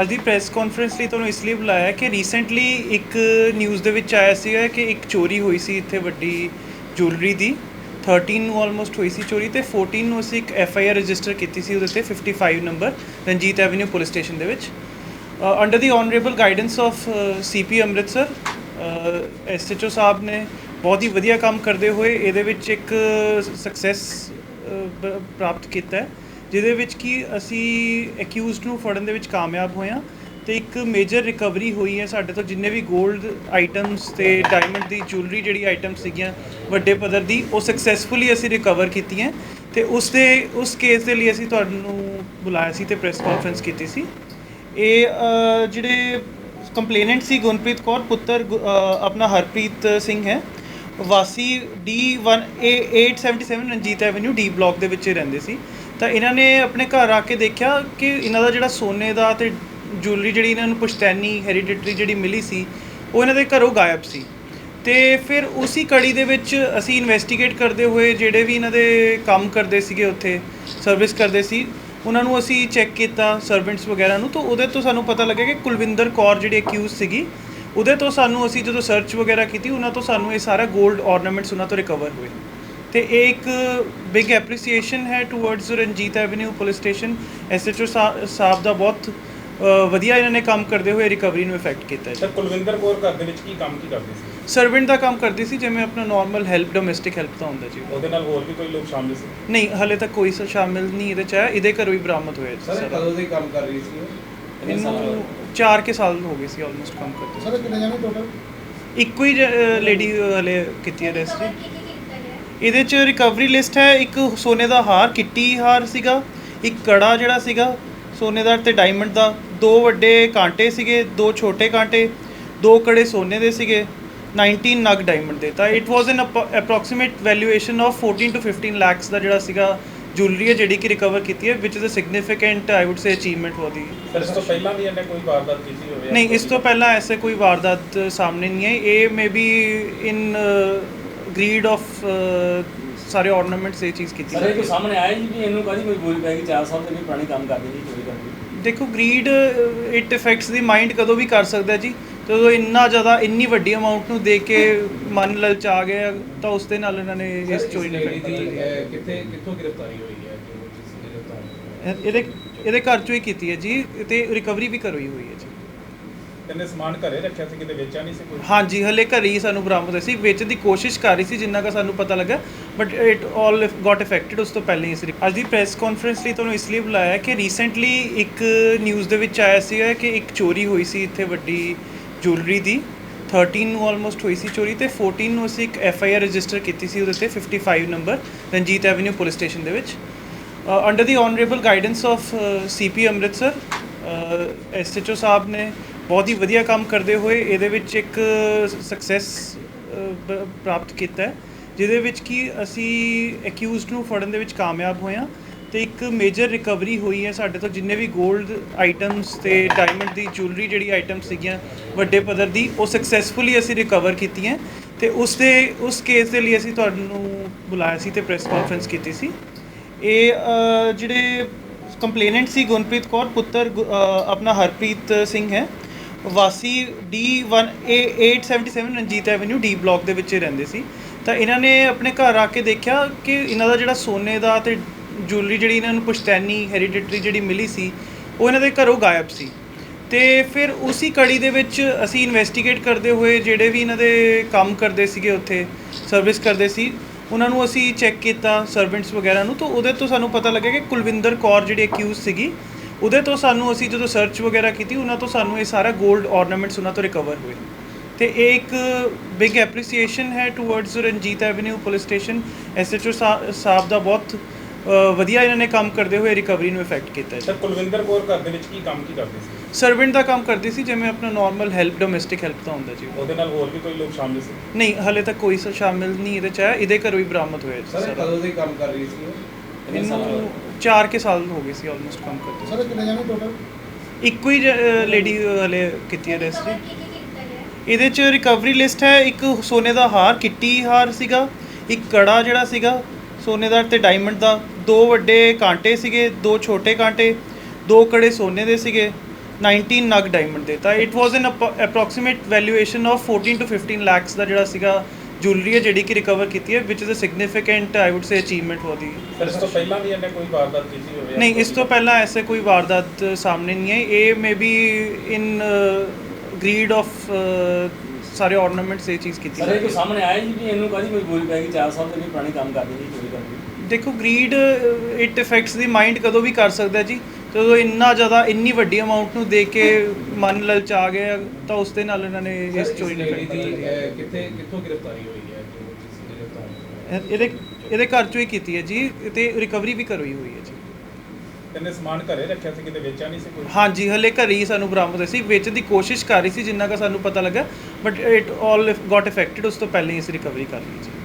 ਅੱਜ ਦੀ press conference ਲਈ ਤੁਹਾਨੂੰ ਇਸ ਲਈ ਬੁਲਾਇਆ ਕਿ ਰੀਸੈਂਟਲੀ ਇੱਕ ਨਿਊਜ਼ ਦੇ ਵਿੱਚ ਆਇਆ ਸੀਗਾ ਕਿ ਇੱਕ ਚੋਰੀ ਹੋਈ ਸੀ ਇੱਥੇ ਵੱਡੀ ਜੁਐਲਰੀ ਦੀ। 13 ਨੂੰ ਆਲਮੋਸਟ ਹੋਈ ਸੀ ਚੋਰੀ ਤੇ 14 ਨੂੰ ਅਸੀਂ ਇੱਕ ਐਫ ਆਈ ਆਰ ਰਜਿਸਟਰ ਕੀਤੀ ਸੀ ਉਹਦੇ ਤੇ 55 number Ranjit avenue police station ਦੇ ਵਿੱਚ। Under the honourable guidance of CP Amritsar SHO ਸਾਹਿਬ ਨੇ ਬਹੁਤ ਹੀ ਵਧੀਆ ਕੰਮ ਕਰਦੇ ਹੋਏ ਇਹਦੇ ਵਿੱਚ ਇੱਕ ਸਕਸੈਸ ਪ੍ਰਾਪਤ ਕੀਤਾ ਹੈ। ਜਿਹਦੇ ਵਿੱਚ ਕਿ ਅਸੀਂ ਅਕਿਊਜ਼ਡ ਨੂੰ ਫੜਨ ਦੇ ਵਿੱਚ ਕਾਮਯਾਬ ਹੋਏ ਹਾਂ ਤੇ ਇੱਕ ਮੇਜਰ ਰਿਕਵਰੀ ਹੋਈ ਹੈ ਸਾਡੇ ਤੋਂ, ਜਿੰਨੇ ਵੀ 골ਡ ਆਈਟਮਸ ਤੇ ਡਾਇਮੰਡ ਦੀ ਜੁਐਲਰੀ ਜਿਹੜੀ ਆਈਟਮਸ ਸੀਗੀਆਂ ਵੱਡੇ ਪੱਧਰ ਦੀ, ਉਹ ਸਕਸੈਸਫੁਲੀ ਅਸੀਂ ਰਿਕਵਰ ਕੀਤੀਆਂ ਤੇ ਉਸ ਦੇ, ਉਸ ਕੇਸ ਦੇ ਲਈ ਅਸੀਂ ਤੁਹਾਨੂੰ ਬੁਲਾਇਆ ਸੀ ਤੇ ਪ੍ਰੈਸ ਕਾਨਫਰੰਸ ਕੀਤੀ ਸੀ। ਇਹ ਜਿਹੜੇ ਕੰਪਲੇਨੈਂਟ ਸੀ ਗੁਨਪ੍ਰੀਤ ਕੌਰ, ਪੁੱਤਰ ਗੁ- ਆਪਣਾ ਹਰਪ੍ਰੀਤ ਸਿੰਘ ਹੈ, ਵਾਸੀ D1 A877 Ranjit avenue D block ਦੇ ਵਿੱਚ ਰਹਿੰਦੇ ਸੀ। ਤਾਂ ਇਹਨਾਂ ਨੇ ਆਪਣੇ ਘਰ ਆ ਕੇ ਦੇਖਿਆ ਕਿ ਇਹਨਾਂ ਦਾ ਜਿਹੜਾ ਸੋਨੇ ਦਾ ਤੇ ਜੁਐਲਰੀ ਜਿਹੜੀ ਇਹਨਾਂ ਨੂੰ ਪੁਸ਼ਤੈਨੀ, ਹੈਰੀਡਿਟਰੀ ਜਿਹੜੀ ਮਿਲੀ ਸੀ, ਉਹ ਇਹਨਾਂ ਦੇ ਘਰੋਂ ਗਾਇਬ ਸੀ। ਤੇ ਫਿਰ ਉਸੇ ਕੜੀ ਦੇ ਵਿੱਚ ਅਸੀਂ ਇਨਵੈਸਟੀਗੇਟ ਕਰਦੇ ਹੋਏ ਜਿਹੜੇ ਵੀ ਇਹਨਾਂ ਦੇ ਕੰਮ ਕਰਦੇ ਸੀਗੇ ਉੱਥੇ ਸਰਵਿਸ ਕਰਦੇ ਸੀ, ਉਹਨਾਂ ਨੂੰ ਅਸੀਂ ਚੈੱਕ ਕੀਤਾ ਸਰਵੈਂਟਸ ਵਗੈਰਾ ਨੂੰ, ਤਾਂ ਉਹਦੇ ਤੋਂ ਸਾਨੂੰ ਪਤਾ ਲੱਗਿਆ ਕਿ ਕੁਲਵਿੰਦਰ ਕੌਰ ਜਿਹੜੀ ਅਕਿਊਜ਼ ਸੀਗੀ, ਉਹਦੇ ਤੋਂ ਸਾਨੂੰ ਅਸੀਂ ਜਦੋਂ ਸਰਚ ਵਗੈਰਾ ਕੀਤੀ, ਉਹਨਾਂ ਤੋਂ ਸਾਨੂੰ ਇਹ ਸਾਰਾ 골ਡ ornaments ਉਹਨਾਂ ਤੋਂ ਰਿਕਵਰ ਹੋਏ। ਤੇ ਇਹ ਇੱਕ ਬਿਗ ਐਪਰੀਸੀਏਸ਼ਨ ਹੈ towards Ranjit avenue police station SHO ਸਾਹਿਬ ਦਾ ਬਹੁਤ ਵਧੀਆ ਇਹਨਾਂ ਨੇ ਕੰਮ ਕਰਦੇ ਹੋਏ ਰਿਕਵਰੀ ਨੂੰ ਇਫੈਕਟ ਕੀਤਾ ਹੈ ਸਰ ਕੁਲਵਿੰਦਰ ਕੌਰ ਘਰ ਦੇ ਵਿੱਚ ਕੀ ਕੰਮ ਕੀ ਕਰਦੀ ਸੀ? ਸਰਵੈਂਟ ਦਾ ਕੰਮ ਕਰਦੀ ਸੀ ਜਿਵੇਂ ਆਪਣਾ ਨਾਰਮਲ ਹੈਲਪ ਡੋਮੈਸਟਿਕ ਹੈਲਪ ਦਾ ਹੁੰਦਾ ਜੀ। ਉਹਦੇ ਨਾਲ ਹੋਰ ਵੀ ਕੋਈ ਲੋਕ ਸ਼ਾਮਿਲ ਸੀ? ਨਹੀਂ ਹਲੇ ਤੱਕ ਕੋਈ ਸ ਸ਼ਾਮਿਲ ਨਹੀਂ ਇਹਦੇ ਚ ਹੈ। ਇਹਦੇ ਘਰੋਂ ਹੀ ਬਰਾਮਦ ਹੋਇਆ ਜੀ ਸਰ ਸਾਰਾ। ਕਦੋਂ ਦੇ ਕੰਮ ਕਰ ਰਹੀ ਸੀ ਉਹ? ਇਹਨੂੰ 4 ਕੇ ਸਾਲ ਹੋ ਗਏ ਸੀ ਆਲਮੋਸਟ ਕੰਮ ਕਰਦੇ ਸਰ ਕਿੰਨੇ ਜਾਣੇ ਟੋਟਲ ਇੱਕੋ ਹੀ ਲੇਡੀ ਹਲੇ ਕੀਤੀ ਹੈ ਰੈਸਟ ਇਹਦੇ ਚ ਰਿਕਵਰੀ ਲਿਸਟ ਹੈ ਇੱਕ ਸੋਨੇ ਦਾ ਹਾਰ ਕਿੱਟੀ ਹਾਰ ਸੀਗਾ ਇੱਕ ਕੜਾ ਜਿਹੜਾ ਸੀਗਾ ਸੋਨੇ ਦਾ ਤੇ ਡਾਇਮੰਡ ਦਾ ਦੋ ਵੱਡੇ ਕਾਂਟੇ ਸੀਗੇ ਦੋ ਛੋਟੇ ਕਾਂਟੇ ਦੋ ਕੜੇ ਸੋਨੇ ਦੇ ਸੀਗੇ 19 ਨਗ ਡਾਇਮੰਡ ਦੇ। ਤਾਂ it was an approximate valuation of 14 to 15 lakhs ਦਾ ਜਿਹੜਾ ਸੀਗਾ ਜੁਐਲਰੀ ਹੈ ਜਿਹੜੀ ਕਿ ਰਿਕਵਰ ਕੀਤੀ ਹੈ ਵਿਚ is a significant I would say achievement for the sir ਇਸ ਤੋਂ ਪਹਿਲਾਂ ਵੀ ਇਹਨੇ ਕੋਈ ਵਾਰਦਾਤ ਕੀਤੀ ਹੋਵੇ ਨਹੀਂ ਇਸ ਤੋਂ ਪਹਿਲਾਂ ਐਸੇ ਕੋਈ ਵਾਰਦਾਤ ਸਾਹਮਣੇ ਨਹੀਂ ਹੈ ਇਹ may be in greed of ਸਾਰੇ ornaments ਇਹ ਚੀਜ਼ ਕੀਤੀ ਸਰ ਇਹ ਕੋਈ ਸਾਹਮਣੇ ਆਇਆ ਜੀ ਵੀ ਇਹਨੂੰ ਕਾਹਦੀ ਮਜਬੂਰੀ ਪੈ ਗਈ? 4 ਸਾਲ ਦੇ ਵੀ ਪੁਰਾਣੀ ਕੰਮ ਕਰਦੀ ਜੀ ਚੋਰੀ ਕਰਦੀ ਦੇਖੋ greed it effects the mind ਕਦੋਂ ਵੀ ਕਰ ਸਕਦਾ ਜੀ। ਜਦੋਂ ਇੰਨਾ ਜ਼ਿਆਦਾ ਇੰਨੀ ਵੱਡੀ ਅਮਾਉਂਟ ਨੂੰ ਦੇਖ ਕੇ ਮਨ ਲਲਚਾ ਗਿਆ ਤਾਂ ਉਸ ਦੇ ਨਾਲ ਇਹਨਾਂ ਨੇ ਇਸ ਚੋਰੀ ਨੂੰ ਦੀ ਕਿੱਥੇ ਕਿੱਥੋਂ ਗ੍ਰਿਫਤਾਰੀ ਹੋਈ ਹੈ? ਦੀ? ਇਹਦੇ ਇਹਦੇ ਘਰ ਚੋਂ ਹੀ ਕੀਤੀ ਹੈ ਜੀ ਤੇ ਰਿਕਵਰੀ ਵੀ ਕਰੋਈ ਹੋਈ ਹੈ ਜੀ। ਇਹਨੇ ਸਮਾਨ ਘਰੇ ਰੱਖਿਆ ਸੀ, ਕਿਤੇ ਵੇਚਿਆ ਨਹੀਂ ਸੀ ਕੋਈ? ਹਾਂਜੀ, ਹਲੇ ਘਰੇ ਹੀ ਸਾਨੂੰ ਬਰਾਮਦ ਹੋਇਆ ਸੀ। ਵੇਚਣ ਦੀ ਕੋਸ਼ਿਸ਼ ਕਰ ਰਹੀ ਸੀ, ਜਿੰਨਾ ਕਾ ਸਾਨੂੰ ਪਤਾ ਲੱਗਾ but it all got effected ਉਸ ਤੋਂ ਪਹਿਲਾਂ ਹੀ ਅਸੀਂ ਅੱਜ ਦੀ ਪ੍ਰੈਸ ਕਾਨਫਰੰਸ ਲਈ ਤੁਹਾਨੂੰ ਇਸ ਲਈ ਬੁਲਾਇਆ ਕਿ ਰੀਸੈਂਟਲੀ ਇੱਕ ਨਿਊਜ਼ ਦੇ ਵਿੱਚ ਆਇਆ ਸੀ ਕਿ ਇੱਕ ਚੋਰੀ ਹੋਈ ਸੀ ਇੱਥੇ ਵੱਡੀ ਜੁਐਲਰੀ ਦੀ। 13 ਨੂੰ ਆਲਮੋਸਟ ਹੋਈ ਸੀ ਚੋਰੀ ਤੇ 14 ਨੂੰ ਅਸੀਂ ਇੱਕ ਐਫ ਆਈ ਆਰ ਰਜਿਸਟਰ ਕੀਤੀ ਸੀ ਉਹਦੇ ਤੇ 55 number Ranjit avenue police station ਦੇ ਵਿੱਚ। Under the honourable guidance of CP Amritsar SHO ਸਾਹਿਬ ਨੇ ਬਹੁਤ ਹੀ ਵਧੀਆ ਕੰਮ ਕਰਦੇ ਹੋਏ ਇਹਦੇ ਵਿੱਚ ਇੱਕ ਸਕਸੈਸ ਪ੍ਰਾਪਤ ਕੀਤਾ ਹੈ, ਜਿਹਦੇ ਵਿੱਚ ਕਿ ਅਸੀਂ ਅਕਿਊਜ਼ਡ ਨੂੰ ਫੜਨ ਦੇ ਵਿੱਚ ਕਾਮਯਾਬ ਹੋਏ ਹਾਂ ਤੇ ਇੱਕ ਮੇਜਰ ਰਿਕਵਰੀ ਹੋਈ ਹੈ ਸਾਡੇ ਤੋਂ, ਜਿੰਨੇ ਵੀ 골ਡ ਆਈਟਮਸ ਤੇ ਡਾਇਮੰਡ ਦੀ ਜੁਐਲਰੀ ਜਿਹੜੀ ਆਈਟਮ ਸੀਗੀਆਂ ਵੱਡੇ ਪੱਧਰ ਦੀ, ਉਹ ਸਕਸੈਸਫੁਲੀ ਅਸੀਂ ਰਿਕਵਰ ਕੀਤੀਆਂ ਤੇ ਉਸ ਦੇ, ਉਸ ਕੇਸ ਦੇ ਲਈ ਅਸੀਂ ਤੁਹਾਨੂੰ ਬੁਲਾਇਆ ਸੀ ਤੇ ਪ੍ਰੈਸ ਕਾਨਫਰੰਸ ਕੀਤੀ ਸੀ। ਇਹ ਜਿਹੜੇ ਕੰਪਲੇਨੈਂਟ ਸੀ ਗੁਨਪ੍ਰੀਤ ਕੌਰ, ਪੁੱਤਰ, ਗੁ- ਆਪਣਾ ਹਰਪ੍ਰੀਤ ਸਿੰਘ ਹੈ ਵਾਸੀ D1 A877 Ranjit avenue D block ਦੇ ਵਿੱਚ ਹੀ ਰਹਿੰਦੇ ਸੀ। ਤਾਂ ਇਹਨਾਂ ਨੇ ਆਪਣੇ ਘਰ ਆ ਕੇ ਦੇਖਿਆ ਕਿ ਇਹਨਾਂ ਦਾ ਜਿਹੜਾ ਸੋਨੇ ਦਾ ਤੇ ਜੁਐਲਰੀ ਜਿਹੜੀ ਇਹਨਾਂ ਨੂੰ ਪੁਸ਼ਤੈਨੀ ਹੈਰੀਡਿਟਰੀ ਜਿਹੜੀ ਮਿਲੀ ਸੀ, ਉਹ ਇਹਨਾਂ ਦੇ ਘਰੋਂ ਗਾਇਬ ਸੀ। ਤੇ ਫਿਰ ਉਸੇ ਕੜੀ ਦੇ ਵਿੱਚ ਅਸੀਂ ਇਨਵੈਸਟੀਗੇਟ ਕਰਦੇ ਹੋਏ ਜਿਹੜੇ ਵੀ ਇਹਨਾਂ ਦੇ ਕੰਮ ਕਰਦੇ ਸੀਗੇ ਉੱਥੇ ਸਰਵਿਸ ਕਰਦੇ ਸੀ, ਉਹਨਾਂ ਨੂੰ ਅਸੀਂ ਚੈੱਕ ਕੀਤਾ ਸਰਵੈਂਟਸ ਵਗੈਰਾ ਨੂੰ, ਤਾਂ ਉਹਦੇ ਤੋਂ ਸਾਨੂੰ ਪਤਾ ਲੱਗਿਆ ਕਿ ਕੁਲਵਿੰਦਰ ਕੌਰ ਜਿਹੜੀ ਅਕਿਊਜ਼ ਸੀਗੀ ਉਹਦੇ ਤੋਂ ਸਾਨੂੰ ਅਸੀਂ ਜਦੋਂ ਸਰਚ ਵਗੈਰਾ ਕੀਤੀ ਉਹਨਾਂ ਤੋਂ ਸਾਨੂੰ ਇਹ ਸਾਰਾ 골ਡ ornaments ਉਹਨਾਂ ਤੋਂ ਰਿਕਵਰ ਹੋਏ। ਤੇ ਇਹ ਇੱਕ ਬਿਗ ਐਪਰੀਸੀਏਸ਼ਨ ਹੈ towards Ranjit avenue police station SHO ਸਾਹਿਬ ਦਾ ਬਹੁਤ ਵਧੀਆ ਇਹਨਾਂ ਨੇ ਕੰਮ ਕਰਦੇ ਹੋਏ ਰਿਕਵਰੀ ਨੂੰ ਇਫੈਕਟ ਕੀਤਾ ਹੈ। ਸਰ ਕੁਲਵਿੰਦਰ ਕੌਰ ਘਰ ਦੇ ਵਿੱਚ ਕੀ ਕੰਮ ਕੀ ਕਰਦੀ ਸੀ? ਸਰਵੈਂਟ ਦਾ ਕੰਮ ਕਰਦੀ ਸੀ ਜਿਵੇਂ ਆਪਣਾ ਨਾਰਮਲ ਹੈਲਪ ਡੋਮੈਸਟਿਕ ਹੈਲਪ ਦਾ ਹੁੰਦਾ ਜੀ। ਉਹਦੇ ਨਾਲ ਹੋਰ ਵੀ ਕੋਈ ਲੋਕ ਸ਼ਾਮਿਲ ਸੀ? ਨਹੀਂ ਹਲੇ ਤੱਕ ਕੋਈ ਸ਼ਾਮਿਲ ਨਹੀਂ ਇਹਦੇ ਚ ਇਹਦੇ ਘਰੋਂ ਹੀ ਬਰਾਮਦ ਹੋਇਆ ਸਰ। ਕਦੋਂ ਦੇ ਕੰਮ ਕਰ ਰਹੀ ਸੀ? ਇਹਨੂੰ 4 ਕੇ ਸਾਲ ਹੋ ਗਏ ਸੀ ਆਲਮੋਸਟ ਕੰਮ ਕਰਦੇ। ਸਰ ਕਿੰਨੇ ਜਾਣੇ ਟੋਟਲ ਇੱਕੋ ਹੀ ਲੇਡੀ ਹਲੇ ਕੀਤੀ ਹੈ ਰੈਸਟ ਇਹਦੇ ਚ ਰਿਕਵਰੀ ਲਿਸਟ ਹੈ ਇੱਕ ਸੋਨੇ ਦਾ ਹਾਰ ਕਿੱਟੀ ਹਾਰ ਸੀਗਾ ਇੱਕ ਕੜਾ ਜਿਹੜਾ ਸੀਗਾ ਸੋਨੇ ਦਾ ਤੇ ਡਾਇਮੰਡ ਦਾ। ਦੋ ਵੱਡੇ ਕਾਂਟੇ ਸੀਗੇ ਦੋ ਛੋਟੇ ਕਾਂਟੇ ਦੋ ਕੜੇ ਸੋਨੇ ਦੇ ਸੀਗੇ 19 ਨਗ ਡਾਇਮੰਡ ਦੇ। ਤਾਂ it was an approximate valuation of 14 to 15 lakhs ਦਾ ਜਿਹੜਾ ਸੀਗਾ ਜੁਐਲਰੀ ਹੈ ਜਿਹੜੀ ਕਿ ਰਿਕਵਰ ਕੀਤੀ ਹੈ ਵਿਚ is a significant I would say achievement ਉਹਦੀ ਸਰ ਇਸ ਤੋਂ ਪਹਿਲਾਂ ਵੀ ਇਹਨੇ ਕੋਈ ਵਾਰਦਾਤ ਕੀਤੀ ਹੋਵੇ? ਨਹੀਂ ਇਸ ਕੋਈ- ਤੋਂ ਪਹਿਲਾਂ ਐਸੇ ਕੋਈ ਵਾਰਦਾਤ ਸਾਹਮਣੇ ਨਹੀਂ ਆਈ। ਇਹ may be in greed of ਸਾਰੇ ornaments ਇਹ ਚੀਜ਼ ਕੀਤੀ ਸਰ ਇਹ ਕੋਈ ਹੈ। ਸਾਹਮਣੇ ਆਇਆ ਜੀ ਵੀ ਇਹਨੂੰ ਕਾਹਦੀ ਮਜਬੂਰੀ ਪੈ ਗਈ 4 ਸਾਲ ਦੇ ਵੀ ਪੁਰਾਣੀ ਕੰਮ ਕਰਦੇ ਜੀ ਚੋਰੀ ਕਰਦੇ ਦੇਖੋ greed it affects the mind ਕਦੋਂ ਵੀ ਕਰ ਸਕਦਾ ਜੀ। ਜਦੋਂ ਇੰਨਾ ਜ਼ਿਆਦਾ ਇੰਨੀ ਵੱਡੀ ਅਮਾਉਂਟ ਨੂੰ ਦੇਖ ਕੇ ਮਨ ਲਲਚਾ ਗਿਆ ਤਾਂ ਉਸ ਦੇ ਨਾਲ ਇਹਨਾਂ ਨੇ ਇਸ ਚੋਰੀ ਨੂੰ ਦੀ ਕੀਤਾ ਕਿੱਥੇ ਕਿੱਥੋਂ ਗ੍ਰਿਫਤਾਰੀ ਹੋਈ ਹੈ? ਦੀ ਇਹਦੇ ਇਹਦੇ ਘਰ ਚੋਂ ਹੀ ਕੀਤੀ ਹੈ ਜੀ ਤੇ ਰਿਕਵਰੀ ਵੀ ਕਰਵਾਈ ਹੋਈ ਹੈ ਜੀ। ਕਹਿੰਦੇ ਸਮਾਨ ਘਰੇ ਰੱਖਿਆ ਸੀ ਕਿਤੇ ਵੇਚਿਆ ਨਹੀਂ ਸੀ ਕੋਈ? ਹਾਂਜੀ ਹਲੇ ਘਰੇ ਹੀ ਸਾਨੂੰ ਬਰਾਮਦ ਹੋਈ ਸੀ ਵੇਚਣ ਦੀ ਕੋਸ਼ਿਸ਼ ਕਰ ਰਹੀ ਸੀ ਜਿੰਨਾ ਕਾ ਸਾਨੂੰ ਪਤਾ ਲੱਗਾ but it all got affected ਉਸ ਤੋਂ ਪਹਿਲਾਂ ਹੀ ਅਸੀਂ ਰਿਕਵਰੀ ਕਰ ਲਈ ਜੀ।